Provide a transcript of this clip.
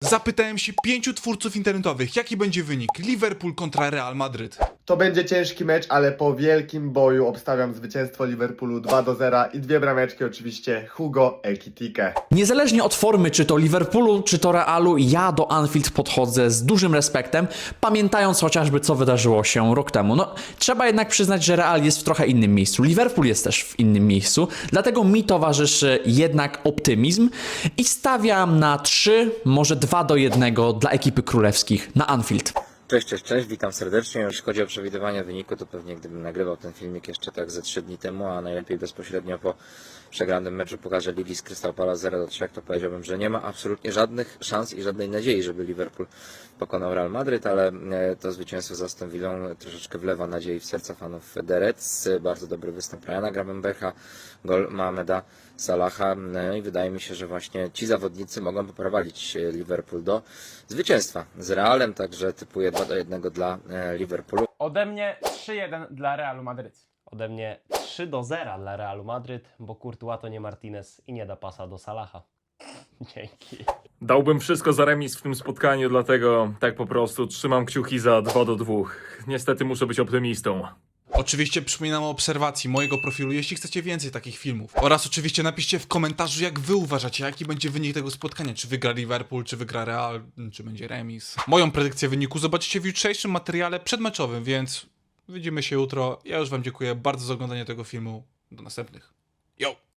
Zapytałem się pięciu twórców internetowych, jaki będzie wynik Liverpool kontra Real Madryt. To będzie ciężki mecz, ale po wielkim boju obstawiam zwycięstwo Liverpoolu 2 do 0 i dwie brameczki oczywiście Hugo Ekitike. Niezależnie od formy, czy to Liverpoolu, czy to Realu, ja do Anfield podchodzę z dużym respektem, pamiętając chociażby, co wydarzyło się rok temu. No, trzeba jednak przyznać, że Real jest w trochę innym miejscu. Liverpool jest też w innym miejscu, dlatego mi towarzyszy jednak optymizm i stawiam na 3, może 2 do 1 dla ekipy królewskich na Anfield. Cześć, cześć, cześć, witam serdecznie. Jeśli chodzi o przewidywanie wyniku, to pewnie gdybym nagrywał ten filmik jeszcze tak ze 3 dni temu, a najlepiej bezpośrednio po przegranym meczu pokażę Ligi z Crystal Palace 0 do 3, to powiedziałbym, że nie ma absolutnie żadnych szans i żadnej nadziei, żeby Liverpool pokonał Real Madryt, ale e, to zwycięstwo z Aston Villą troszeczkę wlewa nadziei w serca fanów The Reds. Bardzo dobry występ Ryana Gravenbercha, gol Mohameda Salaha no i wydaje mi się, że właśnie ci zawodnicy mogą poprowadzić Liverpool do zwycięstwa z Realem, także typuję 2 do 1 dla e, Liverpoolu. Ode mnie 3-1 dla Realu Madryt. Ode mnie 3 do 0 dla Realu Madryt, bo Courtois to nie Martinez i nie da pasa do Salaha. Dzięki. Dałbym wszystko za remis w tym spotkaniu, dlatego tak po prostu trzymam kciuki za 2 do 2. Niestety muszę być optymistą. Oczywiście przypominam o obserwacji mojego profilu, jeśli chcecie więcej takich filmów. Oraz oczywiście napiszcie w komentarzu, jak wy uważacie, jaki będzie wynik tego spotkania. Czy wygra Liverpool, czy wygra Real, czy będzie remis. Moją predykcję wyniku zobaczycie w jutrzejszym materiale przedmeczowym, więc widzimy się jutro. Ja już wam dziękuję bardzo za oglądanie tego filmu. Do następnych. Yo!